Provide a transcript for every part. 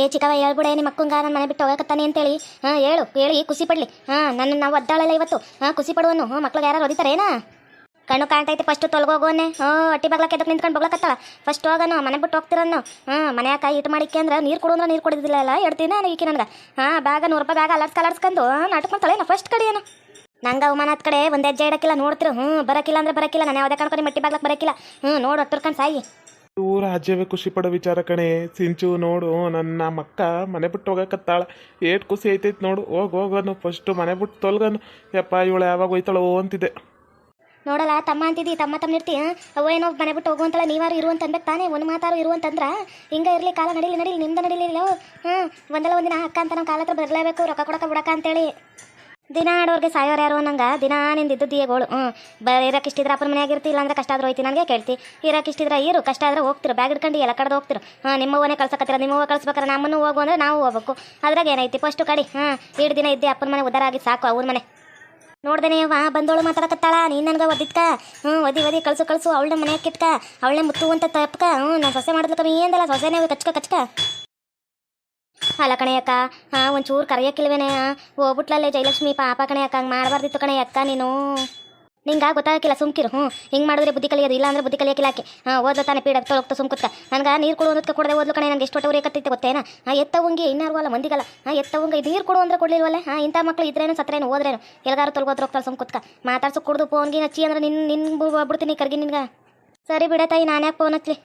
ಏ ಚಿಕ್ಕವ ಹೇಳ್ಬಿಡೆ, ನಿಮ್ಮ ಅಕ್ಕಂಗ ನನ್ನ ಮನೆ ಬಿಟ್ಟು ಹೋಗಕತ್ತಾನೆ ಅಂತೇಳಿ. ಹಾಂ, ಹೇಳು, ಹೇಳಿ, ಖುಷಿ ಪಡ್ಲಿ. ಹಾಂ, ನನ್ನ ನಾವು ಒದ್ದಾಳಲ್ಲ ಇವತ್ತು. ಹಾಂ, ಖುಷಿ ಪಡುವನು. ಹ್ಞೂ ಮಕ್ಳಿಗೆ ಯಾರು ಹೊಡಿತಾರೇನಾ ಕಣ್ಣು ಕಾಣ್ತೈತೆ ಫಸ್ಟ್ ತೊಲಗೋಗೋನೆ ಹ್ಞೂ ಅಟ್ಟಿ ಬಗ್ಲಕ್ಕೆ ಎದಕ್ಕೆ ನಿಂತ್ಕೊಂಡು ಬಗ್ಲಕತ್ತಾಳ. ಫಸ್ಟ್ ಹೋಗೋನು, ಮನೆ ಬಿಟ್ಟು ಹೋಗ್ತಿರನ್ನು. ಹ್ಞೂ ಮನ್ಯಾಕ ಇಟ್ಟು ಮಾಡಿಕೆ ಅಂದ್ರೆ ನೀರು ಕೊಡು ನೀರು ಕೊಡಿದಿಲ್ಲ ಎಲ್ಲ ಹೇಳ್ತೀನಿ ನಾನು ಈಕೆ ನನಗೆ? ಹಾಂ, ಬ್ಯಾಗ ನೂರು ರೂಪಾಯಿ ಬ್ಯಾಗ ಅಲರ್ಸ್ಕ ಅಲರ್ಸ್ಕೊಂಡು ನಾಟಕ ಮಾಡ್ತಾಳೆ ನಾ ಫಸ್ಟ್ ಕಡೆ ಏನು? ನಂಗೆ ಅವಮಾನ ಹತ್ ಕಡೆ, ಒಂದು ಹೆಜ್ಜೆ ಇಡಕ್ಕಿಲ್ಲ ನೋಡ್ತಿರು. ಹ್ಞೂ ಬರಕಿಲ್ಲ ಅಂದ್ರೆ ಬರಕಿಲ್ಲ, ನಾನು ಯಾವುದೇ ಕಣ್ಕೊಂಡು ಮಟ್ಟಿ ಬಾಗ್ಲಕ್ಕೆ ಬರಕಿಲ್ಲ. ಹ್ಞೂ ನೋಡು ಒಟ್ಟರ್ಕೊಂಡು ಸಾಯಿ. ಊರ ರಾಜ್ಯವೇ ಖುಷಿ ಪಡೋ ವಿಚಾರ ಕಣೆ. ಸಿಂಚು ನೋಡು, ನನ್ನ ಮಕ್ಕ ಮನೆ ಬಿಟ್ಟು ಹೋಗಕತ್ತಾಳ. ಏಟ್ ಖುಷಿ ಐತೈತೆ ನೋಡು. ಹೋಗ್ ಹೋಗನು ಫಸ್ಟು ಮನೆ ಬಿಟ್ಟು ತೊಲ್ಗನು. ಯಪ್ಪ, ಇವಳು ಯಾವಾಗ ಹೋಯ್ತಾಳೋ ಅಂತಿದ್ದೆ ನೋಡಲ್ಲ ತಮ್ಮ ಅಂತಿದ್ದಿ ತಮ್ಮ ತಮ್ಮ ಇರ್ತಿ ಅವ ಏನೋ ಮನೆ ಬಿಟ್ಟು ಹೋಗುವಂತಲ್ಲ ನೀವಾರು ಇರುವಂತ ಅನ್ಬೇಕು ತಾನೇ? ಒಂದು ಮಾತಾರು ಇರುವಂತಂದ್ರ ಹಿಂಗ ಇರ್ಲಿ, ಕಾಲ ನಡೀಲಿ ನಡೀಲಿ, ನಿಮ್ದು ನಡೀಲಿಲ್ಲ? ಹ್ಞೂ ಒಂದಲ್ಲ ಒಂದಿನ ಅಕ್ಕ ಅಂತ ನಮ್ಮ ಕಾಲ ಹತ್ರ ಬರಲೇಬೇಕು, ರೊಕ್ಕ ಕೊಡಕ ಬಿಡಕ ಅಂತೇಳಿ. ದಿನ ಆಡೋರ್ಗೆ ಸಾಯೋರು ಯಾರು ಅನ್ನಂಗ? ದಿನ ನಿಂದಿದ್ದು ದಿಯಗಳು. ಹ್ಞೂ ಬ ಇರಕ್ಕೆ ಇಷ್ಟಿದ್ರೆ ಅಪ್ಪನ ಮನೆಯಾಗ ಇರ್ತಿ, ಇಲ್ಲಾಂದ್ರೆ ಕಷ್ಟ ಆದ್ರೂ ಹೋಯ್ತಿ ನನಗೆ ಕೇಳ್ತಿ. ಇರಕ್ಕೆ ಇಷ್ಟಿದ್ರೆ ಇರು, ಕಷ್ಟ ಆದ್ರೆ ಹೋಗ್ತಿರು. ಬ್ಯಾಗ್ ಇಟ್ಕೊಂಡು ಎಲ್ಲ ಕಡೆ ಹೋಗ್ತಿರು. ಹಾಂ ನಿಮ್ಮವನೇ ಕಳ್ಸಕತ್ತಿರ? ನಿಮ್ಮವ್ವ ಕಳ್ಸ್ಬೇಕಾರೆ ನಮ್ಮನ್ನು ಹೋಗು ಅಂದ್ರೆ ನಾವು ಹೋಗ್ಬೇಕು. ಅದ್ರಾಗ ಏನೈತಿ ಫಸ್ಟು ಕಡಿ ಹಾಂ ಎರಡು ದಿನ ಇದ್ದೆ ಅಪ್ಪನ ಮನೆ, ಉದ್ದಾರ ಆಗಿ ಸಾಕು ಅವ್ರ ಮನೆ. ನೋಡ್ದೇನೆ ವಾ ಬಂದೋಳು ಮಾತಾಡಕತ್ತಾಳ, ನೀನು ನನಗೆ ಒದಿತ್ಕ ಹ್ಞೂ ಒದಿ ಒದಿ, ಕಳ್ಸು ಕಳ್ಸು ಅವಳನ್ನ ಮನೆಯಾಗ ಕಿಟ್ಕ ಅವಳನ್ನ ಮುತ್ತು ಅಂತ ತಪ್ಪಕ ಹ್ಞೂ ನಾನು ಸೊಸೆ ಮಾಡಿದ್ಲಕ್ಕ ಏಂದಲ್ಲ ಸೊಸೆನೇ ಕಚ್ಕ ಕಚ್ಕ? ಅಲ್ಲ ಕಣೆಯಕ್ಕ ಹಾಂ ಒಂಚೂರು ಕರೆಯಕ್ಕಿಲ್ವೇನೆ ಹೋಗ್ಬಿಟ್ಲಲ್ಲೇ ಜಯಲಕ್ಷ್ಮಿ, ಪಾಪ ಕಣೆಯಕ್ಕ, ಹಂಗೆ ಮಾಡಬಾರ್ದಿತ್ತು ಕಣೆಯಕ್ಕ ನೀನು. ನಿಂಗೆ ಗೊತ್ತಾಗಕ್ಕಿಲ್ಲ, ಸುಮ್ಕಿರು ಹ್ಞೂ ಹಿಂಗೆ ಮಾಡಿದ್ರೆ ಬುದ್ಧಿ ಕಲಿಯೋದು ಇಲ್ಲ ಅಂದ್ರೆ ಬುದ್ಧಿ ಕಲಿಯಕ್ಕಿಲ್ಲ ಆಕೆ. ಹಾಂ ಓದ್ಲ ತಾನೆ ಪೀಡ ತೊಳಗ್ತಾ ಸುಮ್ಕುತ್ತ ನನಗೆ ನೀರು ಕೊಡು ಕೊಡದೆ ಓದ್ಲು ಕಣೆ ನನಗೆ ಎಷ್ಟು ಹೊಟ್ಟೆ ಉರಿಯಕತ್ತೈತೆ ಗೊತ್ತೇನ ಹಾಂ ಎತ್ತವಂಗೆ ಇನ್ನಾರು ಅಲ್ಲ ಮಂದಿಗಲ್ಲ. ಹಾಂ ಎತ್ತವಂಗೆ ನೀರು ಕೊಡು ಅಂದ್ರೆ ಕೊಡಲಿಲ್ವಲ್ಲ? ಹಾಂ ಇಂಥ ಮಕ್ಳು ಇದ್ರೇನು, ಸತ್ರೇನು ಓದ್ರೇನು ಎಲ್ಲಾರು ತೊಳ್ಗೋದ್ರ ಹೋಗ್ತಾರೆ ಸುಮ್ಕುತ್ತ ಮಾತಾಡ್ಸೋ ಕುಡ್ದು ಫೋನ್ಗೆ ಹಚ್ಚಿ ಅಂದ್ರೆ ನಿನ್ನ ನಿನ್ನ ಬಿಡ್ತೀನಿ ಕರ್ಗಿ ನಿನ್ಗೆ. ಸರಿ ಬಿಡ ತಾಯಿ ನಾನು ಯಾಕೆ ಫೋನ್ ಹಚ್ಚಲಿ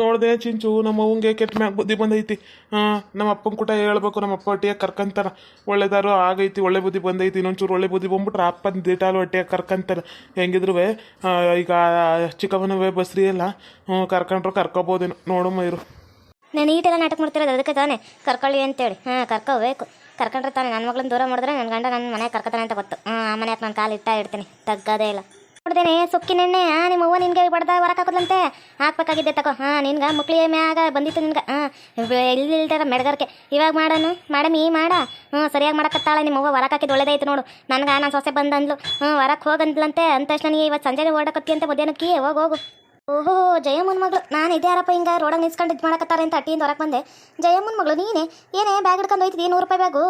ನೋಡ್ದೆ, ಚಿಂಚು, ನಮ್ಮ ಅವಂಗೆ ಕೆಟ್ಟ ಮ್ಯಾಗ ಬುದ್ಧಿ ಬಂದೈತಿ. ಹಾಂ, ನಮ್ಮ ಅಪ್ಪನ ಕೂಟ ಹೇಳ್ಬೇಕು, ನಮ್ಮ ಅಪ್ಪ ಒಟ್ಟಿಗೆ ಕರ್ಕಂತಾರ. ಒಳ್ಳೇದಾರು ಆಗೈತಿ, ಒಳ್ಳೆ ಬುದ್ಧಿ ಬಂದೈತಿ, ಇನ್ನೊಂಚೂರು ಒಳ್ಳೆ ಬುದ್ಧಿ ಬಂದ್ಬಿಟ್ರೆ ಅಪ್ಪನ ದಿಟಾಲು ಹೊಟ್ಟಿಯಾಗ ಕರ್ಕಂತಾರ. ಹೆಂಗಿದ್ರು ಈಗ ಚಿಕ್ಕವನವೇ ಬಸ್ರಿ ಎಲ್ಲ ಹ್ಞೂ ಕರ್ಕೊಂಡ್ರು ಕರ್ಕೊಬೋದೇನು. ನೋಡಮ್ಮ ಇರು ನಾನು ಈಟೆಲ್ಲ ನಾಟಕ ಮಾಡ್ತಿರೋದು ಅದಕ್ಕೆ ತಾನೆ. ಕರ್ಕೊಳ್ಳಿ ಅಂತೇಳಿ. ಹಾಂ, ಕರ್ಕೋಬೇಕು. ಕರ್ಕೊಂಡ್ರೆ ತಾನೆ ನನ್ನ ಮಗಳನ್ನ ದೂರ ಮಾಡಿದ್ರೆ ನನ್ನ ಗಂಡ ನನ್ನ ಮನೆ ಕರ್ಕೊತಾನೆ ಅಂತ ಗೊತ್ತು. ಹಾಂ ಆ ಮನೆಯಾಗ ನಾನು ಕಾಲು ಇಟ್ಟ ಇಡ್ತೀನಿ. ತಗ್ಗದೇ ಇಲ್ಲ. ನೋಡ್ದೇನೆ ಸುಕ್ಕಿ ನೆನ್ನೆ ಹಾಂ ನಿಮ್ಮ ಅವ್ವ ನಿನ್ಗೆ ಬಡ್ದ ಹೊರಕ್ ಹಾಕೋದಂತೆ ಹಾಕ್ಬೇಕಾಗಿದ್ದೆ ತಗೋ ಹಾಂ ನಿನ್ಗೆ ಮಕ್ಳಿಗೆ ಮ್ಯಾಗ ಬಂದಿತ್ತು ನಿನ್ಗೆ. ಹಾಂ ಇಲ್ಲಿ ಮೆಡಗರ್ಕೆ. ಇವಾಗ ಮಾಡೋನು? ಮಾಡಮಿ, ಮಾಡ. ಹ್ಞೂ, ಸರಿಯಾಗಿ ಮಾಡಕತ್ತಾಳೆ ನಿಮ್ಮ ಅವ್ವ ಹೊರಗೆ ಹಾಕಿದ್ದು ನೋಡು. ನನಗೆ ನಾನು ಸೊಸೆ ಬಂದಂದ್ಲು ಹ್ಞೂ ಹೊರಕ್ಕೆ ಹೋಗಂದ್ಲಂತೆ. ಅಂತ ತಕ್ಷಣ ನೀ ಇವತ್ತು ಸಂಜೆ ಓಡಕತ್ತಿ ಅಂತ ಮಧ್ಯಾಹ್ನಕ್ಕೆ ಹೋಗಿ ಹೋಗು. ಓಹೋ, ಜಯಮ್ಮನ್ ಮಗಳು. ನಾನು ಇದೇ ಯಾರಪ್ಪ ಹಿಂಗೆ ರೋಡಾಗ ನಿಲ್ಸ್ಕೊಂಡು ಇದು ಮಾಡಕತ್ತಾರೆ ಅಂತ ಅಟ್ಟಿಯಿಂದ ಹೊರಗೆ ಬಂದೆ. ಜಯಮ್ಮನ ಮಗಳು, ನೀನೇ? ಏನೇ ಬ್ಯಾಗ್ ಹಿಡ್ಕೊಂಡು ಹೋಯ್ತಿದ್ದಿ ನೂರು ರೂಪಾಯಿ ಬ್ಯಾಗು?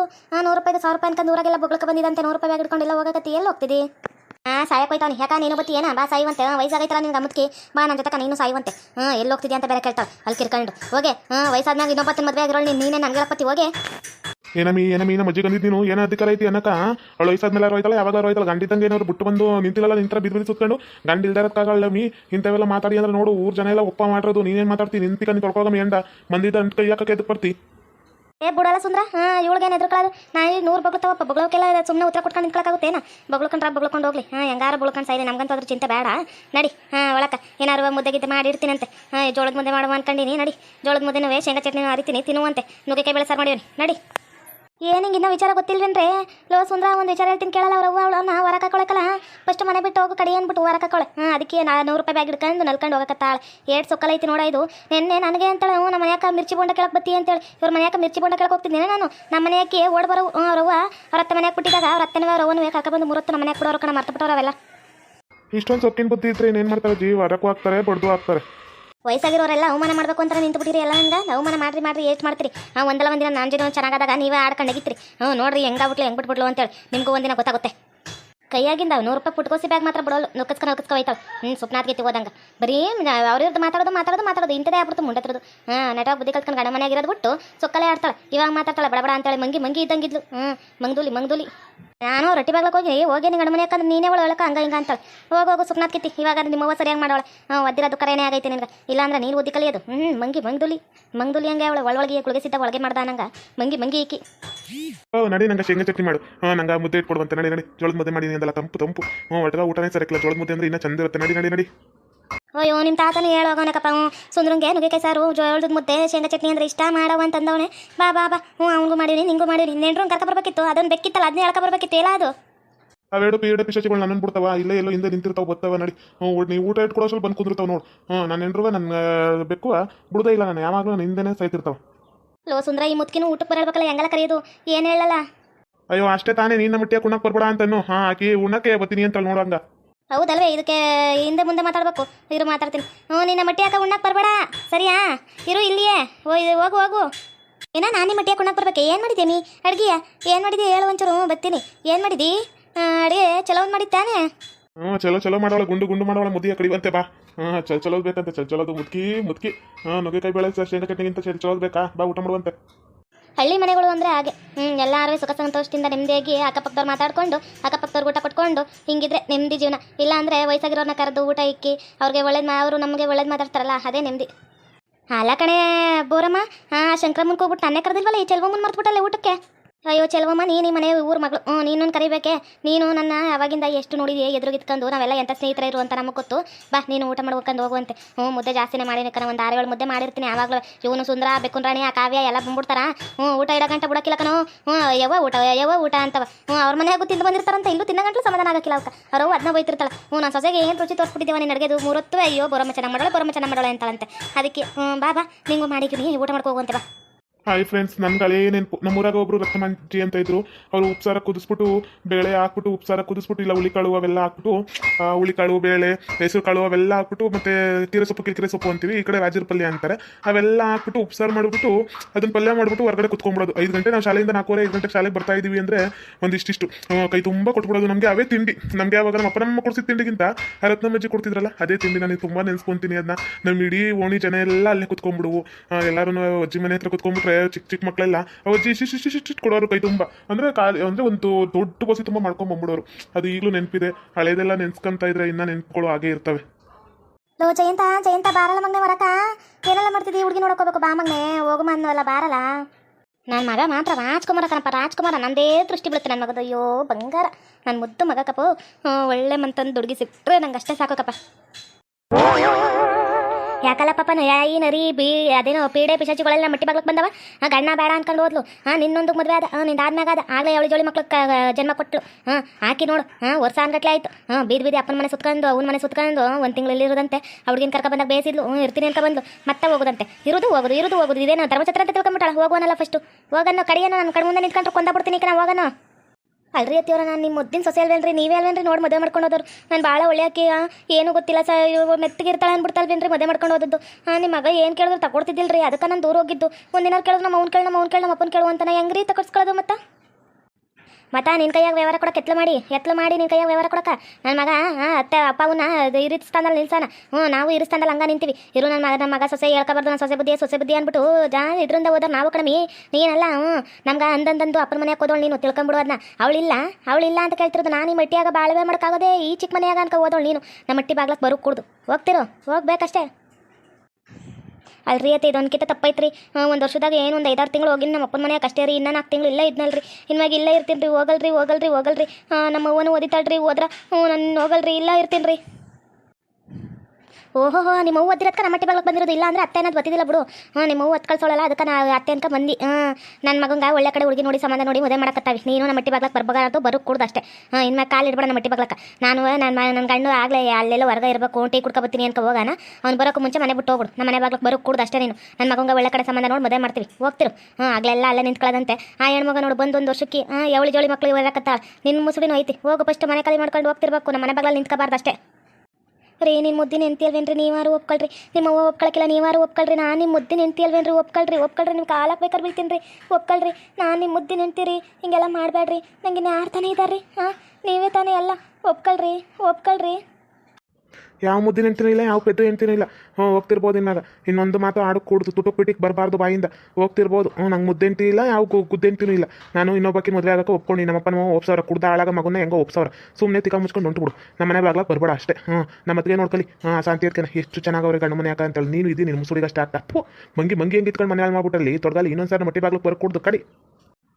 ನೂರು ರೂಪಾಯಿದು ಸಾವಿರ ರೂಪಾಯಿ ಅನ್ಕೊಂಡು ಊರಾಗೆಲ್ಲ ಬೊಗ್ಳಕ್ಕೆ ಬಂದಿದಂತೆ ನೂರು ರೂಪಾಯಿ ಬ್ಯಾಗ್ ಹಿಡ್ಕೊಂಡೆಲ್ಲ ಹೋಗಕತ್ತಿ. ಎಲ್ಲಿ ಹೋಗ್ತಿದ್ದಿ ಹಾಂ ಸಾಯಕ್ಕೆ ಹೋಯ್ತಾವನಿ ಯಾಕ, ನೀನು ಬತ್ತಿ, ಏನ? ಬಾ, ಸಾಯುವಂತೆ. ವಯಸ್ಸಾಗೈತಲ್ಲ ನಿನ್ಗೆ ಅಮ್ಮತ್ಕಿ ಬಾ ನನ್ನ ಜೊತೆ ನೀನು ಸಾಯುವಂತೆ. ಹಾಂ ಎಲ್ಲಿ ಹೋಗ್ತಿದ್ಯಾ ಅಂತ ಬೇರೆ ಕೇಳ್ತಾಳೆ. ಅಲ್ಲಿ ಕಿರ್ಕೊಂಡು. ಹೋಗೆ. ಹಾಂ ವಯಸ್ಸಾದ್ಮ್ಯಾಗ ಇನ್ನೊಬ್ಬತ್ತಿನ ಮದುವೆ ಆಗಿರೋಳು, ನೀನು ನೀನೇ ನನಗೆ ಪತ್ತಿ ಹೋಗೆ. ಏನಮ್ಮಿ ಏನಮ್ಮಿ, ನಮ್ಮ ಅಜ್ಜಿ ಬಂದಿದ್ದು ನೀನು? ಏನ ಅಧಿಕಾರ ಐತಿ ಅನ್ನಕ? ಅವಳು ವಯಸ್ಸಾದ್ಮೇಲೆ ಹೋಯ್ತಾಳೆ? ಯಾವಾಗ ಹೋಯ್ತಾಳೆ? ಗಂಡಿದ್ದಂಗೆ ಏನಾದ್ರು ಬಿಟ್ಟು ಬಂದು ನಿಂತಿಲ್ಲ ನಿಂತರ ಬಿದ್ದು ಬಿದ್ದು ಸುತ್ಕೊಂಡು? ಗಂಡ ಇಲ್ದಾರಕ್ಕಾಗಲ್ಲಮ್ಮಿ ಇಂಥವೆಲ್ಲ ಮಾತಾಡಿ ಅಂದ್ರೆ ನೋಡು, ಊರ್ ಜನ ಎಲ್ಲ ಒಪ್ಪ ಮಾಡಿರೋದು. ನೀನೇನು ಮಾತಾಡ್ತಿ? ನಿಂತಿಕ, ನೀನು ತೊಳ್ಕೊಳಮ್ಮ ಎಂಡ ಅಂತ ಕೈ ಯಾಕೆ ಎದ್ದು ಬರ್ತಿ? ಏ ಬಿಡಲ್ಲ ಸುಂದ್ರ, ಹಾಂ, ಇವಳಿಗೇನು ಎದ್ರಕೊಳ್ಳೋದು ನಾ ಇಲ್ಲಿ ನೂರು ಬಗ್ಲತ್ತವಪ್ಪ ಬಗ್ಳೋಕೆಲ್ಲ ಸುಮ್ಮನೆ ಉತ್ತರ ಕೊಟ್ಕೊಂಡು ನಿಂತ್ಕೊಳಕ್ಕಾಗುತ್ತೇನ? ಬಗ್ಳ್ಕೊಂಡ್ರೆ ಬಗ್ಳ್ಕೊಂಡು ಹೋಗ್ಲಿ. ಹಾಂ, ಹೆಂಗಾರು ಬಗ್ಳ್ಕೊಂಡು ಸೈಲಿ ನಮ್ಗಂತೂ ಅದ್ರ ಚಿಂತೆ ಬೇಡ. ನಡಿ, ಹಾ, ಒಳಕ. ಏನಾರು ಮುದ್ದೆ ಗಿದ್ದೆ ಮಾಡಿ ಹಾಂ, ಜೋಳದ ಮುದ್ದೆ ಮಾಡುವ ಅನ್ಕೊಂಡಿನಿ. ನಡಿ, ಜೋಳದ ಮುದ್ದೆನೂ ಶೇಂಗಾ ಚಟ್ನಿ ಅರಿತೀನಿ, ತಿನ್ನುವಂತೆ. ನುಗ್ಗೆಕಾಯಿ ಬೆಳೆ ಸಾರು ಮಾಡಿವನಿ. ನಡಿ. ಏನಿಂಗೆ ಇನ್ನೂ ವಿಚಾರ ಗೊತ್ತಿಲ್ಲರೇನ್ರಿ ಲೋ ಸುಂದ್ರ, ಒಂದು ವಿಚಾರ ಹೇಳ್ತೀನಿ ಕೇಳಲ್ಲ ಅವ್ರವ್ವ ಅವಳನ್ನ ಹೊರ ಹಾಕೊಳಕಲ್ಲ? ಫಸ್ಟ್ ಮನೆ ಬಿಟ್ಟು ಹೋಗು ಕಡಿ ಅಂದ್ಬಿಟ್ಟು ಹೊರ ಹಾಕೊಳ್ಳೆ ಹಾಂ, ಅದಕ್ಕೆ ನಾ ನೂರು ರೂಪಾಯಿ ಬ್ಯಾಗ್ ಹಿಡ್ಕೊಂಡು ನಲ್ಕೊಂಡು ಹೋಗಕತ್ತಾಳೆ. ಏಟ್ ಸೊಕ್ಕಲ ಐತಿ ನೋಡ ಇದು. ನಿನ್ನೆ ನನಗೆ ಅಂತೇಳಿ, ಹ್ಞೂ, ನಮ್ಮ ಮನೆಯಾಕ ಮಿರ್ಚಿ ಬೋಂಡ ಕೇಳಕ್ ಬತ್ತಿ ಅಂತೇಳಿ. ಇವ್ರ ಮನೆಯಾಕ ಮಿರ್ಚಿ ಬೋಂಡ ಕೇಳಕ್ಕೆ ಹೋಗ್ತಿದ್ದೇನೆ ನಾನು. ನಮ್ಮ ಮನೆಯಾಕೆ ಓಡ್ ಬರೋ ಅವ್ರವ್ವ, ಅವ್ರ ಅತ್ತೆ ಮನೆಯಾಗ ಬಿಟ್ಟಿದಾಗ ಅವ್ರ ಅತ್ತನವ ಬೇಕು ಹಾಕೊಂಡು ಮೂರತ್ತು ನಮ್ಮ ಮನೆಯಾಗ ಕೊಡೋರು ಕಣ ಮರ್ತಬಿಟ್ಟವ್ರವೆಲ್ಲ ಇಷ್ಟೊಂದು ಸೊಕ್ಕಿನ ಬುದ್ಧಿ ಇದ್ರೆ ಇನ್ನೇನು ಮಾಡ್ತಾರೆ? ಜೀವ ಹೊರಕ್ಕೂ ಹಾಕ್ತಾರೆ, ಬಡ್ದು ಹಾಕ್ತಾರೆ. ವಯಸ್ಸಾಗಿರೋರೆಲ್ಲ ಅವಮಾನ ಮಾಡಬೇಕು ಅಂತ ನಿಂತು ಬಿಟ್ಟಿರಿ ಎಲ್ಲ ಹಂಗೆ ಅವಮಾನ ಮಾಡ್ರಿ ಮಾಡ್ರಿ, ಎಷ್ಟು ಮಾಡ್ತೀರಿ? ಹಾಂ ಒಂದಲ್ಲ ಒಂದಿನ ನಾನು ಜನ ಚೆನ್ನಾಗಾದಾಗ ನೀವೇ ಆಡ್ಕೊಂಡಾಗಿತ್ರಿ ಹ್ಞೂ ನೋಡ್ರಿ ಹೆಂಗಾಗ್ಬಿಟ್ಲು ಹೆಂಗೆ ಬಿಟ್ಬಿಟ್ಲು ಅಂತೇಳಿ. ನಿಮಗೂ ಒಂದಿನ ಗೊತ್ತಾಗುತ್ತೆ. ಕೈಯಾಗಿಂದ ನೂರು ರೂಪಾಯಿ ಪುಟ್ಕೋಸಿ ಬ್ಯಾಗ್ ಮಾತ್ರ ಬಿಡೋಲ್ಲ ನುಕ್ಕಸ್ಕ ನುಕ್ಕಸ್ಕ ಹೋಯ್ತಾಳೆ. ಹ್ಞೂ ಸುಪ್ನಾತ್ಗೆ ಹೋದಂಗೆ ಬರೀ ಅವ್ರದ್ದು ಮಾತಾಡೋದು ಮಾತಾಡೋದು ಮಾತಾಡೋದು. ಇಂಥದೇ ಆಗ್ಬಿಡ್ತು ಮುಂಡತ್ರದು ಹಾಂ ನಟ ಬುದ್ಧಿ ಕಲ್ತ್ಕೊಂಡು ಗಣ ಮನೆಯಾಗಿರೋದು ಬಿಟ್ಟು ಸೊಕ್ಕಲೇ ಆಡ್ತಾಳೆ. ಇವಾಗ ಮಾತಾಡ್ತಾಳೆ, ಬಡಬಡ ಬಡ ಅಂತೇಳಿ. ಮಂಗಿ ಮಂಗಿ ಇದ್ದಂಗಿದ್ಲು ಹ್ಞೂ ಮಂಗ್ದೂಲಿ ಮಂಗ್ದುಲಿ ನಾನು ರೊಟ್ಟಿ ಬಾಗ್ಲಕ್ಕೆ ಹೋಗಿ ಹೋಗಿ ನಿನ್ನ ಮನೆ ಯಾಕಂದ್ರೆ ನೀನೇ ಒಳ ಒಳಕ ಹಂಗ ಹಿಂಗ ಅಂತಾಳೆ ಹೋಗಿ ಹೋಗು ಸುಪ್ನಾಥ್ ಕಿತ್ತಿ, ಇವಾಗ ನಿಮ್ಮವ್ವ ಸರಿಯಾಗಿ ಮಾಡೋಳೆ ಒದ್ದಿರೋದು ಕರೆನೇ ಆಗೈತೆ ನಿನಗೆ? ಇಲ್ಲಾಂದ್ರೆ ನೀನು ಓದಿ ಕಲಿಯೋದು. ಹ್ಞೂ ಮಂಗಿ, ಮಂಗ್ದುಲಿ ಮಂಗ್ದುಲಿ ಹಂಗೆ ಅವಳು ಒಳಗೆ ಕುಳಗಿಸಿದ್ದ, ಒಳಗೆ ಮಾಡ್ದ ನಂಗೆ. ಮಂಗಿ ಮಂಗಿ ಈಕಿ. ಓ ನಡಿ ನಂಗೆ ಶೇಂಗಾ ಚಟ್ನಿ ಮಾಡು. ಹಾಂ ನಂಗೆ ಮುದ್ದೆ ಇಟ್ಕೊಡುವಂತೆ ನಡಿ ನಡಿ. ಜೋಳದ ಮುದ್ದೆ ಮಾಡಿ ಅಂದಲ್ಲ, ತಂಪು ತಂಪು. ಹ್ಞೂ ಒಟ್ಟಿಗೆ ಊಟನೇ ಸರಿಕಿಲ್ಲ ಜೋಳದ ಮುದ್ದೆ ಅಂದ್ರೆ ಇನ್ನೂ ಚಂದ ಇರುತ್ತೆ. ನಡಿ ನಡಿ ನಡಿ. ಅಯ್ಯೋ ನಿಮ್ಮ ತಾತನು ಹೇಳೋಗೋಣಕ್ಕಪ್ಪ ಹ್ಞೂ. ಸುಂದ್ರಂಗೆ ನುಗ್ಗೆಕಾಯಿ ಸಾರು ಜೋಳದ ಮುದ್ದೆ ಶೇಂಗಾ ಚಟ್ನಿ ಅಂದ್ರೆ ಇಷ್ಟ ಮಾಡವ ಅಂತಂದವನೆ. ಬಾ ಬಾ ಬಾ. ಹ್ಞೂ ಅವ್ನಿಗೂ ಮಾಡಿವ್ನಿ ನಿಂಗೂ ಮಾಡಿವ್ನಿ ನೆಂಟ್ರು ಕರ್ಕ ಬರ್ಬೇಕಿತ್ತು. ಅದೊಂದು ಬೆಕ್ಕಿತ್ತಲ್ಲ ಅದನ್ನೇ ಎಳ್ಕ ಬರ್ಬೇಕಿತ್ತು. ಎಲ್ಲ ಅದು. ಅವೆರಡು ಪೀಡ ಪಿಶಾಚಿಗಳು ನನ್ನ ಬಿಡ್ತಾವ ಇಲ್ಲೇ ಎಲ್ಲೋ ಹಿಂದೆ ನಿಂತಿರ್ತಾವ ಬತ್ತಾವ ನಡಿ. ಹ್ಞೂ ನೀವು ಊಟ ಇಟ್ಕೊಡೋ ಸ್ವಲ್ಪ ಬಂದು ಕುಂದಿರ್ತಾವ ನೋಡು. ಹ್ಞೂ ನಾನು ಎಂಟ್ರುವ ನನ್ನ ಬೆಕ್ಕುವ ಬಿಡುದೇ ಇಲ್ಲ ನಾನು. ಯಾವಾಗಲೂ ನನ್ನ ಹಿಂದೆನೇ ಸಾಯ್ತಿರ್ತಾವ. ಲೋ ಸುಂದ್ರ ಈ ಮುತ್ಕಿನೂ ಊಟಕ್ಕೆ ಬರಬೇಕಲ್ಲ ಹೆಂಗಲ್ಲ ಕರೆಯೋದು? ಏನು ಹೇಳಲ್ಲ? ಅಯ್ಯೋ ಅಷ್ಟೇ ತಾನೇ ನಿನ್ನ ಮಟ್ಟಿಯ ಕುಣಕ್ಕೆ ಬರ್ಬೇಡ ಅಂತನು ಹಾಂ ಆಕಿ ಉಣ್ಣಕ್ಕೆ ಬರ್ತೀನಿ ಅಂತ ನೋಡಂಗ ಹೌದಲ್ವೇ, ಇದಕ್ಕೆ ಹಿಂದೆ ಮುಂದೆ ಮಾತಾಡಬೇಕು. ಇರು, ಮಾತಾಡ್ತೀನಿ. ಹ್ಞೂ, ನಿನ್ನ ಮಟ್ಟಿ ಹಾಕ ಉಣ್ಣಕ್ಕೆ ಬರಬೇಡ? ಸರಿಯಾ? ಇರು, ಇಲ್ಲಿಯೇ. ಓ, ಇದು, ಹೋಗು ಹೋಗು. ಏನ ನಾನೇ ಮಟ್ಟಿಗೆ ಕೊಂಡಾಕ್ ಬರ್ಬೇಕು? ಏನು ಮಾಡಿದ್ದೀನಿ ಅಡುಗೆಯ? ಏನು ಮಾಡಿದಿ ಹೇಳು ಒಂಚೂರು. ಬರ್ತೀನಿ. ಏನು ಮಾಡಿದಿ? ಅಡುಗೆ ಚಲೋ ಒಂದು ಮಾಡಿದ್ದಾನೆ? ಹ್ಞೂ, ಚಲೋ ಚಲೋ ಮಾಡೋಳ. ಗುಂಡು ಗುಂಡು ಮಾಡೋಳ. ಮುದಿಯ ಕಡಿವಂತೆ ಬಾ. ಹಾಂ ಚಲ, ಚಲೋದು ಬೇಕಂತೆ. ಚಲ, ಚಲೋದು ಮುದ್ಕಿ ಮುದ್ಕಿ. ಹಾಂ ನುಗ್ಗೆಕಾಯಿ ಬೇಳೆ, ಶೇಂಗಾ ಚಟ್ನಿಗಿಂತ ಚಲೋ, ಚಲೋದು ಬೇಕಾ? ಬಾ, ಊಟ ಮಾಡುವಂತೆ. ಹಳ್ಳಿ ಮನೆಗಳು ಅಂದರೆ ಹಾಗೆ. ಹ್ಞೂ ಎಲ್ಲರೂ ಸುಖ ಸಂತೋಷದಿಂದ ನೆಮ್ಮದಿಯಾಗಿ ಅಕ್ಕಪಕ್ಕದವ್ರು ಮಾತಾಡ್ಕೊಂಡು ಅಕ್ಕಪಕ್ಕದವ್ರು ಊಟ ಕೊಟ್ಕೊಂಡು ಹಿಂಗಿದ್ರೆ ನೆಮ್ಮದಿ ಜೀವನ. ಇಲ್ಲ ಅಂದರೆ ವಯಸ್ಸಾಗಿರೋರನ್ನ ಕರೆದು ಊಟ ಇಕ್ಕಿ, ಅವ್ರಿಗೆ ಒಳ್ಳೇದು ಅವರು ನಮಗೆ ಒಳ್ಳೇದು ಮಾತಾಡ್ತಾರಲ್ಲ, ಅದೇ ನೆಮ್ಮದಿ. ಅಲ್ಲ ಕಣೆ ಬೋರಮ್ಮ ಹಾಂ ಶಂಕ್ರಮ್ಮನ್ಗೆ ಹೋಗ್ಬಿಟ್ಟು ನಾನೇ ಕರೆದಿಲ್ವಲ್ಲ ಈ ಚೆಲ್ವಮ್ಮನ ಮರ್ತ್ಬಿಟ್ಟಲ್ಲ ಊಟಕ್ಕೆ? ಅಯ್ಯೋ ಚೆಲ್ವಮ್ಮ ನೀನು ಮನೆ ಊರ ಮಗಳು ಹ್ಞೂ ನೀನು ಕರಿಬೇಕೆ. ನೀನು ನನ್ನ ಅವಾಗಿಂದ ಎಷ್ಟು ನೋಡಿದೆಯೇ ಎದುರುಗಿತ್ಕೊಂಡು ನಾವೆಲ್ಲ ಎಂಥ ಸ್ನೇಹಿತರ ಇರು ಅಂತ ನಮಗೆ ಗೊತ್ತು. ಬಾ, ನೀನು ಊಟ ಮಾಡ್ಕೊಂಡು ಹೋಗುವಂತೆ ಹ್ಞೂ ಮುದ್ದೆ ಜಾಸ್ತಿನೇ ಮಾಡಿನ ಒಂದು ಆರು ಏಳು ಮುದ್ದೆ ಮಾಡಿರ್ತೀನಿ ಯಾವಾಗಲೂ. ಇವನು ಸುಂದರ ಬೆಕ್ಕುಂಡ್ರಾಣಿ ಆ ಕಾವ್ಯ ಎಲ್ಲ ಬಂದ್ಬಿಡ್ತಾರ. ಹ್ಞೂ ಊಟ ಇಡೋ ಗಂಟೆ ಬಿಡಕ್ಕಿಲ್ಲ ಕಣೋ. ಹ್ಞೂ ಯಾವ ಊಟ ಯಾವ ಊಟ ಅಂತವ. ಹ್ಞೂ ಅವ್ರ ಮನೆಯಾಗೂ ತಿಂದು ಬಂದಿರ್ತಾರಂತ, ಇಲ್ಲೂ ತಿನ್ನ ಗಂಟಲು ಸಮಾಧಾನ ಆಗಕ್ಕಿಲ್ಲ ಅವ್ಕ. ಅವರು ಅದನ್ನ ಬೈತಿರ್ತಾಳೆ. ಹ್ಞೂ ನಾನು ಸೊಸೆಗೆ ಏನು ರುಚಿ ತೋರಿಸ್ಬಿಟ್ಟಿದ್ದೇವೆ ನೀನು ಅಡುಗೆದು? ಮೂರೊತ್ತು ಅಯ್ಯೋ, ಬೊರಮ್ಮ ಚೆನ್ನಾಗಿ ಮಾಡೋಳೆ, ಬೊರಮ್ಮ ಚೆನ್ನಾಗಿ ಮಾಡೋಳೆ ಅಂತಳಂತೆ. ಅದಕ್ಕೆ ಹ್ಞೂ ಬಾ ಬಾ, ನಿಂಗೂ ಮಾಡಿದ್ದೀನಿ ಊಟ ಮಾಡ್ಕೊ ಹೋಗುವಂತೆ ಬಾ. ಹಾಯ್ ಫ್ರೆಂಡ್ಸ್ ನನ್ನ ಹಳೇ ನೆನಪು ನಮ್ಮೂರಾಗ ಒಬ್ರು ರತ್ನಮಂಜಿ ಅಂತ ಇದ್ರು. ಅವರು ಉಪ್ಸಾರ ಕುದಿಸ್ಬಿಟ್ಟು ಬೇಳೆ ಹಾಕ್ಬಿಟ್ಟು, ಉಪ್ಸಾರ ಕುದಿಸ್ಬಿಟ್ಟು, ಇಲ್ಲ ಹುಳಿಕಾಳು ಅವೆಲ್ಲ ಹಾಕ್ಬಿಟ್ಟು ಹುಳಿಕಾಳು ಬೇಳೆ, ಹೆಸರು ಕಾಳು ಅವೆಲ್ಲ ಹಾಕ್ಬಿಟ್ಟು, ಮತ್ತೆ ತೀರ ಸೊಪ್ಪು ಕಿರಿಕಿರಿ ಸೊಪ್ಪು ಅಂತೀವಿ, ಈ ಕಡೆ ರಾಜರ ಪಲ್ಯ ಅಂತಾರೆ. ಅವೆಲ್ಲ ಹಾಕ್ಬಿಟ್ಟು, ಉಪ್ಸಾರ ಮಾಡಿಬಿಟ್ಟು ಅದನ್ನ ಪಲ್ಯ ಮಾಡಿಬಿಟ್ಟು ಹೊರಗಡೆ ಕುತ್ಕೊಂಡ್ಬಿಡೋದು. ಐದು ಗಂಟೆ ನಾವು ಶಾಲೆಯಿಂದ ನಾಲ್ಕೂವರೆ, ಐದು ಗಂಟೆ ಶಾಲೆಗೆ ಬರ್ತಾ ಇದೀವಿ ಅಂದರೆ ಒಂದಿಷ್ಟಿಷ್ಟು. ಕೈ ತುಂಬ ಕೊಟ್ಬಿಡೋದು ನಮಗೆ, ಅವೇ ತಿಂಡಿ. ನಮಗೆ ಯಾವಾಗ ನಮ್ಮ ಅಪ್ಪ ನಮ್ಮ ಕೊಡಿಸಿದ ತಿಂಡಿಗಿಂತ ರತ್ನಮಜ್ಜಿ ಕೊಡ್ತಿದ್ರಲ್ಲ, ಅದೇ ತಿಂಡಿ ನನಗೆ ತುಂಬ ನೆನೆಸ್ಕೊತೀನಿ ಅದನ್ನ ನಮ್ಮ ಇಡೀ ಓಣಿ ಜನ ಎಲ್ಲ ಅಲ್ಲೇ ಕುತ್ಕೊಂಡ್ಬಿಡುವು. ಎಲ್ಲರೂ ಅಜ್ಜಿ ಮನೆ ಹತ್ರ ಕುತ್ಕೊಂಡ್ಬಿಟ್ರೆ ಚಿಕ್ಕ ಚಿಕ್ಕ ಮಕ್ಕಳೆಲ್ಲ ಅವ್ರು ಶಿಶ್ ಶಿಶ್ ಶಿಶ್ ಕೊಡೋರು ಕೈ ತುಂಬ. ಅಂದರೆ ಕಾಲ ಅಂದರೆ ಒಂದು ದೊಡ್ಡ ಬಸಿ ತುಂಬ ಮಾಡ್ಕೊಂಡ್ ಬಂದ್ಬಿಡೋರು. ಅದು ಈಗಲೂ ನೆನಪಿದೆ. ಹಳೇದೆಲ್ಲ ನೆನ್ಸ್ಕೊಂತ ಇದ್ರೆ ಇನ್ನೂ ನೆನ್ಪುಗಳು ಹಾಗೆ ಇರ್ತವೆ. ಲೋ, ಜಯಂತ ಜಯಂತ, ಬಾರಲ್ಲ ಮಗನೆ ಹೊರಕ. ಏನೆಲ್ಲ ಮಾಡ್ತಿದ್ದಿ? ಹುಡುಗಿ ನೋಡ್ಕೋಬೇಕು, ಬಾ ಮಗನೆ. ಹೋಗು ಅನ್ನೋಲ್ಲ ಬಾರಲ್ಲ. ನನ್ನ ಮಗ ಮಾತ್ರ ರಾಜ್ಕುಮಾರ ಕಣಪ್ಪ, ರಾಜ್ಕುಮಾರ. ನಂದೇ ದೃಷ್ಟಿ ಬೀಳುತ್ತೆ ನನ್ನ ಮಗದು. ಅಯ್ಯೋ, ಬಂಗಾರ. ನನ್ನ ಮುದ್ದು ಮಗ ಕಪ್ಪು ಒಳ್ಳೆ ಮಂತಂದು ಹುಡುಗಿ ಸಿಕ್ಕರೆ ನಂಗೆ ಅಷ್ಟೇ ಸಾಕು ಕಪ್ಪ ಯಾಕಲ್ಲ ಪಾಪ, ನಯಾಯಿ, ನರಿ, ಬಿ, ಅದೇನೋ ಪೀಡೆ, ಪಿಶಾಚಿಗಳೆಲ್ಲ ಮಟ್ಟಿ ಬಾಗ್ಲಕ್ಕೆ ಬಂದವ? ಆ ಗಣ್ಣ ಬೇಡ ಅನ್ಕೊಂಡು ಹೋದ್ಲು. ಹಾಂ ನಿನ್ನೊಂದು ಮದುವೆ ಆದ. ಹಾಂ ನಿಂದ ಆದ್ಮ್ಯಾಗ ಅದ ಆಗಲೇ ಅವಳಿ ಜೋಳಿ ಮಕ್ಳು ಜನ್ಮ ಕೊಟ್ಟಲು ಹಾಂ ಹಾಕಿ ನೋಡು. ಹಾಂ ವರ್ಷ ಅನ್ಗಟ್ಲೆ ಆಯ್ತು. ಹಾಂ ಬೀದಿ ಬೀದಿ ಅಪ್ಪನ ಮನೆ ಸುತ್ಕೊಂಡು, ಅವ್ನ ಮನೆ ಸುತ್ಕೊಂಡು, ಒಂದು ತಿಂಗಳಲ್ಲಿ ಇರೋದಂತೆ. ಅವ್ಳಿಗಿನ ಕರ್ಕ ಬಂದಾಗ ಬೇಯಿಸಿದ್ಲು. ಹ್ಞೂ ಇರ್ತೀನಿ ಅಂತ ಬಂದು ಮತ್ತೆ ಹೋಗೋದಂತೆ. ಇರೋದು ಹೋಗೋದು ಇರೋದು ಹೋಗೋದು. ಇದೇನೋ ಧರ್ಮಚತ್ರ ಅಂತ ತಿಳ್ಕೊಂಬಿಟ್ಟಾಳ? ಹೋಗೋನಲ್ಲ ಫಸ್ಟು ಹೋಗನ್ನು ಕಡಿಯನ್ನ ನನ್ನ ಕಡೆ ಮುಂದೆ ನಿಂತ್ಕೊಂಡು ಕೊಂದಾಬಿಡ್ತೀನಿ ಕಣ ಹೋಗೋಣ ಅಲ್ರಿ ಅತ್ತಿಯವ್ರ, ನಾನು ನಿಮ್ಮ ಮುದ್ದಿನ ಸೊಸೆ ಅಲ್ವೇನ್ರಿ? ನೀವೇ ಅಲ್ವೇನ್ರಿ? ನೋಡಿ ಮದುವೆ ಮಾಡ್ಕೊಂಡು ಹೋದವ್ರು. ನಾನು ಭಾಳ ಒಳ್ಳೆ ಆಕಿ ಏನು ಗೊತ್ತಿಲ್ಲ ಸ ಮೆತ್ತಗಿರ್ತಾಳೆ ಅನ್ಬಿಡ್ತಲ್ವೇನ್ರಿ ಮದುವೆ ಮಾಡ್ಕೊಂಡು ಹೋದದ್ದು? ನಿಮ್ಮ ಮಗ ಏನು ಕೇಳಿದ್ರು ತಗೊಡ್ತಿದ್ದಿಲ್ರಿ? ಅದಕ್ಕೆ ನಾನು ದೂರ ಹೋಗಿದ್ದು. ಒಂದಿನ ಕೇಳಿದ್ರು ನಮ್ಮ ಅವ್ನು ಕೇಳಿ, ನಮ್ಮ ಅವ್ನು ಕೇಳಿ, ನಮ್ಮ ಅಪ್ಪನ ಕೇಳು ಅಂತ ಹೆಂಗ್ರಿ ತಗೊಡ್ಸ್ಕೊಳ್ಳೋದು ಮತ್ತೆ? ಮತ್ತ ನಿನ್ನ ಕೈಯಾಗ ವ್ಯವಹಾರ ಕೊಡಕ್ಕೆ ಎತ್ಲು ಮಾಡಿ ಎತ್ಲು ಮಾಡಿ ನಿನ್ನ ಕೈಯಾಗ ವ್ಯವಹಾರ ಕೊಡಕ. ನನ್ನ ಮಗ ಅತ್ತೆ ಅಪ್ಪ ಅವನ್ನ ಇರಿಸ್ತಾನಲ್ಲ ನಿಲ್ಸಾನ ಹ್ಞೂ, ನಾವು ಇರಿಸ್ತಾನಲ್ಲ ಹಂಗ ನಿಂತೀವಿ. ಇರು ನನ್ನ ಮಗ ನನ್ನ ಮಗ, ಸೊಸೆ ಹೇಳ್ಕೊಬಾರ್ದು ಸೊಸೆ ಬುದ್ಧಿ ಸೊಸೆ ಬುದ್ಧಿ ಅಂದ್ಬಿಟ್ಟು, ಜಾ, ಇದರಿಂದ ಹೋದ್ರೆ ನಾವು ಕಡಿಮೆ. ನೀನಲ್ಲ, ಹ್ಞೂ, ನಮ್ಗೆ ಅಂದಂದಂದು ಅಪ್ಪನ ಮನೆಯಾಗ ಓದೋಳು ನೀನು ತಿಳ್ಕೊಂಬಿಡು ಅದನ್ನ ಅವಳಿಲ್ಲ ಅವಳಿಲ್ಲ ಅಂತ ಕೇಳ್ತಿರೋದು ನಾನು ಈ ಮಟ್ಟಿಯಾಗ ಬಾಳ್ವೆ ಮಾಡೋಕ್ಕಾಗೋದೇ, ಈ ಚಿಕ್ಕ ಮನೆಯಾಗ ಅನ್ಕೊ ಓದೋಳು ನೀನು. ನಮ್ಮ ಮಟ್ಟಿ ಬಾಗ್ಲಕ್ಕೆ ಬರೋಕೆ ಕುಡ್ದು. ಹೋಗ್ತಿರೋ, ಹೋಗ್ಬೇಕಷ್ಟೇ. ಅಲ್ರಿ ಅತ್ತೆ ಇದೊಂದ್ಕಿತ ತಪ್ಪೈತ್ರಿ ಒಂದು ವರ್ಷದಾಗ ಏನು ಒಂದು ಐದಾರು ತಿಂಗಳು ಹೋಗಿನ ನಮ್ಮ ಅಪ್ಪನ ಮನ್ಯಾಗ ಅಷ್ಟೇ ರೀ, ಇನ್ನೂ ನಾಲ್ಕು ತಿಂಗಳು ಇಲ್ಲೇ ಇದ್ನಲ್ರಿ. ಇನ್ವಾಗ ಇಲ್ಲೇ ಇರ್ತೀನಿ ರೀ ಹೋಗಲ್ರಿ ಹೋಗಲ್ರಿ. ಹೋಗಲ್ರಿ ನಮ್ಮ ಅವ್ವನು ಓದಿತಾಳ್ರಿ, ಹೋದ್ರ ಹ್ಞೂ ನಾನು ಹೋಗಲ್ರಿ, ಇಲ್ಲ ಇರ್ತೀನಿ ರೀ ಓಹೋ ನಿಮ್ಮ ಅವ್ವ ಓದಿರತ್ಕ ನಮ್ಮ ಮಟ್ಟಿ ಬಾಗ್ಲಕ್ಕೆ ಬಂದಿರೋದು ಇಲ್ಲ ಅಂದ್ರೆ ಅತ್ತೆ ಅನ್ನೋದು ಗೊತ್ತಿದ್ದಿಲ್ಲ ಬಿಡು. ಹಾಂ ನಿಮ್ಮ ಅವ್ವ ಹತ್ತು ಕಳ್ಸೋಳಲ್ಲ ಅದಕ್ಕೆ ನಾ ಅತ್ತೆ ಅನ್ಕ ಬಂದು. ಹಾಂ ನನ್ನ ಮಗಂಗ ಒಳ್ಳೆ ಕಡೆ ಹುಡುಗಿ ನೋಡಿ ಸಂಬಂಧ ನೋಡಿ ಮದುವೆ ಮಾಡಕತ್ತಾವಿ. ನೀನು ನಮ್ಮ ಮಟ್ಟಿ ಬಾಗ್ಲಕ್ಕೆ ಬರ್ಬಾರ್ದು ಬರೋ ಕುಡ್ದು ಅಷ್ಟೇ. ಹಾಂ ಇನ್ಮೇಲೆ ಕಾಲು ಇಡ್ಬೇಡ ನಮ್ಮ ಮಟ್ಟಿ ಬಾಗ್ಲಕ್ಕೆ ನಾನು ನನ್ನ ನನ್ನ ಗಂಡು ಆಗಲೇ ಅಲ್ಲೆಲ್ಲ ಹೊರಗೆ ಇರಬೇಕು ಟೀ ಕುಡ್ಕೊಬತ್ತೀನಿ ಅಂತ ಹೋಗೋಣ ಅವ್ನು ಬರೋಕ್ಕೆ ಮುಂಚೆ ಮನೆ ಬಿಟ್ಟು ಹೋಗ್ಬಿಡು. ನಮ್ಮ ಮನೆ ಬಾಗ್ಲಕ್ಕೆ ಬರೋಕ್ಕೆ ಕುಡ್ದು ಅಷ್ಟೇ ನೀನು. ನನ್ನ ಮಗಂಗ ಒಳ್ಳೆ ಕಡೆ ಸಂಬಂಧ ನೋಡಿ ಮದುವೆ ಮಾಡ್ತೀವಿ. ಹೋಗ್ತಿರು. ಹಾಂ ಆಗಲೆಲ್ಲ ಅಲ್ಲೇ ನಿಂತ್ಕೊಳ್ಳೋದಂತೆ ಆ ಹೆಣ್ಮಗ ನೋಡು ಬಂದು ಒಂದು ವರ್ಷಕ್ಕೆ ಹಾಂ ಎವಳಿ ಜೋಳಿ ಮಕ್ಳು ಇರಕತ್ತಾಳ. ನಿನ್ನ ಮುಸುಡಿನೂ ಐತಿ. ಹೋಗು ಫಸ್ಟ್ ಮನೆ ಕಾಲಿ ಮಾಡ್ಕೊಂಡು ಹೋಗ್ತಿರ್ಬೇಕು. ನಮ್ಮ ಮನೆ ಬಾಗ್ಲಲ್ಲಿ ನಿಂತ್ಕೋಬಾರ್ದು ಅಷ್ಟೇ. ರೀ ನಿನ್ನ ಮುದ್ದಿನ ಹೆಂಡತಿ ಅಲ್ವೇನ್ರಿ ನೀವಾರು ಒಪ್ಕೊಳ್ರಿ. ನಿಮ್ಮ ಅವ್ವ ಒಪ್ಕೊಳಕಿಲ್ಲ ನೀವಾರು ಒಪ್ಕೊಳ್ರಿ. ನಾನು ನಿಮ್ಮ ಮುದ್ದಿನ ಹೆಂಡ್ತಿ ಅಲ್ವೇನ್ರಿ ಒಪ್ಕೊಳ್ರಿ ಒಪ್ಕೊಳ್ರಿ ನಿಮ್ಗೆ ಕಾಲಕ್ಕೆ ಬೇಕಾದ್ರೆ ಬೀಳ್ತೀನಿ ರೀ ಒಪ್ಕೊಳ್ರಿ. ನಾನು ನಿಮ್ಮ ಮುದ್ದಿನ ಹೆಂಡ್ತೀರಿ. ಹಿಂಗೆಲ್ಲ ಮಾಡಬೇಡ್ರಿ ನಂಗೆ ಇನ್ನು ಯಾರು ತಾನೇ ಇದ್ದಾರೆ ಹಾಂ? ನೀವೇ ತಾನೇ ಎಲ್ಲ ಒಪ್ಕೊಳ್ರಿ ಒಪ್ಕೊಳ್ರಿ. ಯಾವ ಮುದ್ದಿನ ಹೆಂಡ್ತಿನೂ ಇಲ್ಲ, ಯಾವ ಪೆದ್ದು ಇಲ್ಲ. ಹ್ಞೂ, ಹೋಗ್ತಿರ್ಬೋದು ಇನ್ನಾಗ. ಇನ್ನೊಂದು ಮಾತು ಆಡು ಕೂಡ್ದು ತುಟುಕ್ ಪಿಟಿಕ್ ಬರಬಾರ್ದು ಬಾಯಿಂದ. ಹೋಗ್ತಿರ್ಬೋದು. ಹ್ಞೂ, ನಂಗೆ ಮುದ್ದೆಂಟಿ ಇಲ್ಲ, ಯಾವ ಗುದ್ದೆ ಗುದ್ದೆಂಟಿನೂ ಇಲ್ಲ. ನಾನು ಇನ್ನೊಬ್ಬಕ್ಕೆ ಮದುವೆ ಆಗಕ್ಕೆ ಒಪ್ಕೊಂಡು ನಮ್ಮಪ್ಪನ ಒಪ್ಸವ್ರ, ಕುಡ್ದ ಆಳಾಗ ಮಗುನ ಹೆಂಗೋ ಒಪ್ಸವ್ರ. ಸುಮ್ಮನೆ ತಿಕ್ಕ ಮುಚ್ಕೊಂಡು ಹೊಂಟ್ಬಿಡು ನಮ್ಮ ಮನೆ ಬಾಗ್ಲಾಗ ಬರಬೇಡ ಅಷ್ಟೇ. ಹ್ಞೂ, ನಮ್ಮ ಮದುವೆ ನೋಡ್ಕೊಳ್ಳಿ ಹಾಂ ಶಾಂತಿ ಇರ್ತಾನೆ ಎಷ್ಟು ಚೆನ್ನಾಗವ್ರೆ ಗಂಡು ಮನೆ ಯಾಕ ಅಂತೇಳಿ. ನೀನು ಇದ್ದೀನಿ ನಿಮ್ಮ ಸುಡಿಗೆ ಅಷ್ಟೇ ಆಗ್ತಾ. ಮಂಗಿ ಮಂಗಿ ಹೆಂಗೆ ಇತ್ಕೊಂಡು ಮನೆಯಲ್ಲಿ ಮಾಡ್ಬಿಟ್ಟಲ್ಲಿ ತೊಡಗಲ್ಲಿ ಇನ್ನೊಂದು ಸಾರಿ ಮಟ್ಟಿ ಬಾಗ್ಲಕ್ಕೆ ಬರ ಕುಡ್ದು, ಕಡಿ.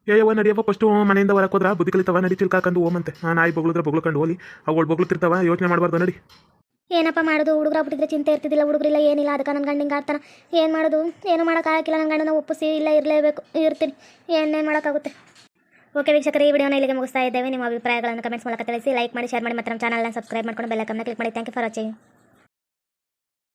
ಯಾವ ನಡಿಯಪ್ಪ ಫಸ್ಟು ಮನೆಯಿಂದ ಹೊರಕ್ಕೆ ಹೋದ್ರ ಬುದ್ಧಿ ಕಲಿತವ, ನಡಿ ಚಿಲ್ಕಾಕಂಡು ಓಮಂತೆ ನಾಯಿ ಬೊಗಳಿದ್ರೆ ಬೊಗಳ್ಕೊಂಡು ಹೋಲಿ. ಅವಳು ಬೊಗಳ್ತಿರ್ತಾವ ಯೋಚನೆ ಮಾಡಬಾರ್ದು, ನಡಿ. ಏನಪ್ಪ ಮಾಡೋದು? ಹುಡುಗರ ಬಿಟ್ಟಿದ್ರೆ ಚಿಂತೆ ಇರ್ತಿದ್ದಿಲ್ಲ, ಹುಡುಗರಿಲ್ಲ ಏನಿಲ್ಲ, ಅದಕ್ಕೆ ನನ್ನ ಗಂಡಿಂಗೆ ಆಡ್ತಾನೆ. ಏನು ಮಾಡೋದು? ಏನು ಮಾಡೋಕ್ಕಾಗಿಲ್ಲ ನನ್ನ ಗಂಡನ ಒಪ್ಪಿಸಿ ಇಲ್ಲ ಇರಲೇಬೇಕು, ಇರ್ತೀನಿ. ಏನೇನು ಮಾಡೋಕ್ಕಾಗುತ್ತೆ? ಓಕೆ ವೀಕ್ಷಕರೇ, ಈ ವಿಡಿಯೋನ ಇಲ್ಲಿಗೆ ಮುಗಿಸ್ತಾ ಇದ್ದೇವೆ. ನಿಮ್ಮ ಅಭಿಪ್ರಾಯಗಳನ್ನು ಕಮೆಂಟ್ಸ್ ಮೂಲಕ ತಿಳಿಸಿ ಲೈಕ್ ಮಾಡಿ ಶೇರ್ ಮಾಡಿ, ಮತ್ತು ನಮ್ಮ ಚಾನಲ್ನ ಸಬ್ಸ್ಕ್ರೈಬ್ ಮಾಡ್ಕೊಂಡು ಬೆಲ್ಲ ಕ್ಲಿಕ್ ಮಾಡಿ. Thank you for watching